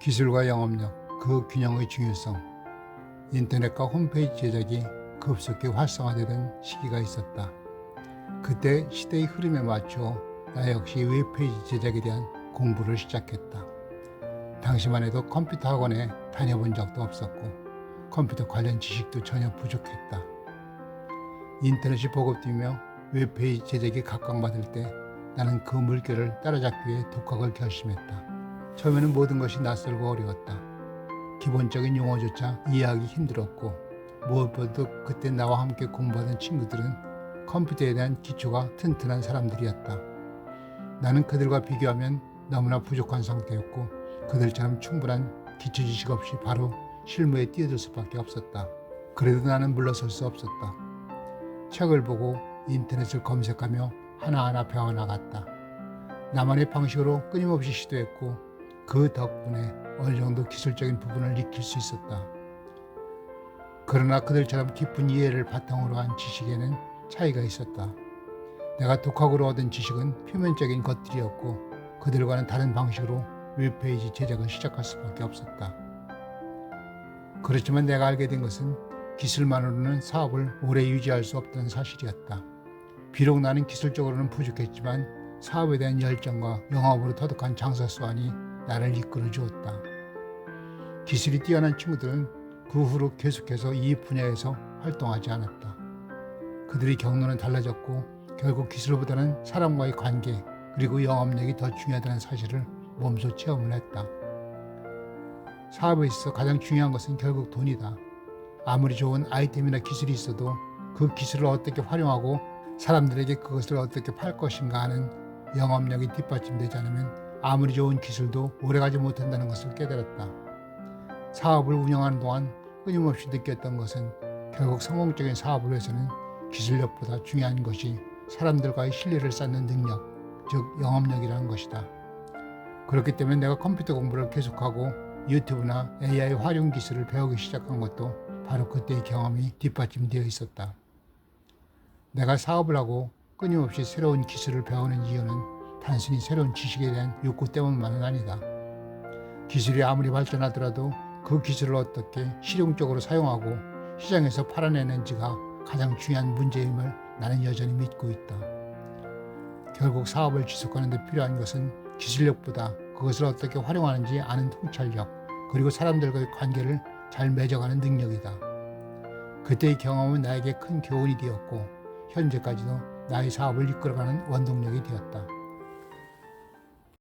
기술과 영업력, 그 균형의 중요성. 인터넷과 홈페이지 제작이 급속히 활성화되던 시기가 있었다. 그때 시대의 흐름에 맞춰 나 역시 웹페이지 제작에 대한 공부를 시작했다. 당시만 해도 컴퓨터 학원에 다녀본 적도 없었고 컴퓨터 관련 지식도 전혀 부족했다. 인터넷이 보급되며 웹페이지 제작이 각광받을 때 나는 그 물결을 따라잡기 위해 독학을 결심했다. 처음에는 모든 것이 낯설고 어려웠다. 기본적인 용어조차 이해하기 힘들었고 무엇보다도 그때 나와 함께 공부하던 친구들은 컴퓨터에 대한 기초가 튼튼한 사람들이었다. 나는 그들과 비교하면 너무나 부족한 상태였고 그들처럼 충분한 기초 지식 없이 바로 실무에 뛰어들 수밖에 없었다. 그래도 나는 물러설 수 없었다. 책을 보고 인터넷을 검색하며 하나하나 배워나갔다. 나만의 방식으로 끊임없이 시도했고 그 덕분에 어느 정도 기술적인 부분을 익힐 수 있었다. 그러나 그들처럼 깊은 이해를 바탕으로 한 지식에는 차이가 있었다. 내가 독학으로 얻은 지식은 표면적인 것들이었고 그들과는 다른 방식으로 웹페이지 제작을 시작할 수밖에 없었다. 그렇지만 내가 알게 된 것은 기술만으로는 사업을 오래 유지할 수 없다는 사실이었다. 비록 나는 기술적으로는 부족했지만 사업에 대한 열정과 영업으로 터득한 장사 수완이 나를 이끌어 주었다. 기술이 뛰어난 친구들은 그 후로 계속해서 이 분야에서 활동하지 않았다. 그들의 경로는 달라졌고 결국 기술보다는 사람과의 관계 그리고 영업력이 더 중요하다는 사실을 몸소 체험을 했다. 사업에 있어 가장 중요한 것은 결국 돈이다. 아무리 좋은 아이템이나 기술이 있어도 그 기술을 어떻게 활용하고 사람들에게 그것을 어떻게 팔 것인가 하는 영업력이 뒷받침되지 않으면 아무리 좋은 기술도 오래가지 못한다는 것을 깨달았다. 사업을 운영하는 동안 끊임없이 느꼈던 것은 결국 성공적인 사업을 위해서는 기술력보다 중요한 것이 사람들과의 신뢰를 쌓는 능력, 즉 영업력이라는 것이다. 그렇기 때문에 내가 컴퓨터 공부를 계속하고 유튜브나 AI 활용 기술을 배우기 시작한 것도 바로 그때의 경험이 뒷받침되어 있었다. 내가 사업을 하고 끊임없이 새로운 기술을 배우는 이유는 단순히 새로운 지식에 대한 욕구 때문만은 아니다. 기술이 아무리 발전하더라도 그 기술을 어떻게 실용적으로 사용하고 시장에서 팔아내는지가 가장 중요한 문제임을 나는 여전히 믿고 있다. 결국 사업을 지속하는 데 필요한 것은 기술력보다 그것을 어떻게 활용하는지 아는 통찰력, 그리고 사람들과의 관계를 잘 맺어가는 능력이다. 그때의 경험은 나에게 큰 교훈이 되었고, 현재까지도 나의 사업을 이끌어가는 원동력이 되었다.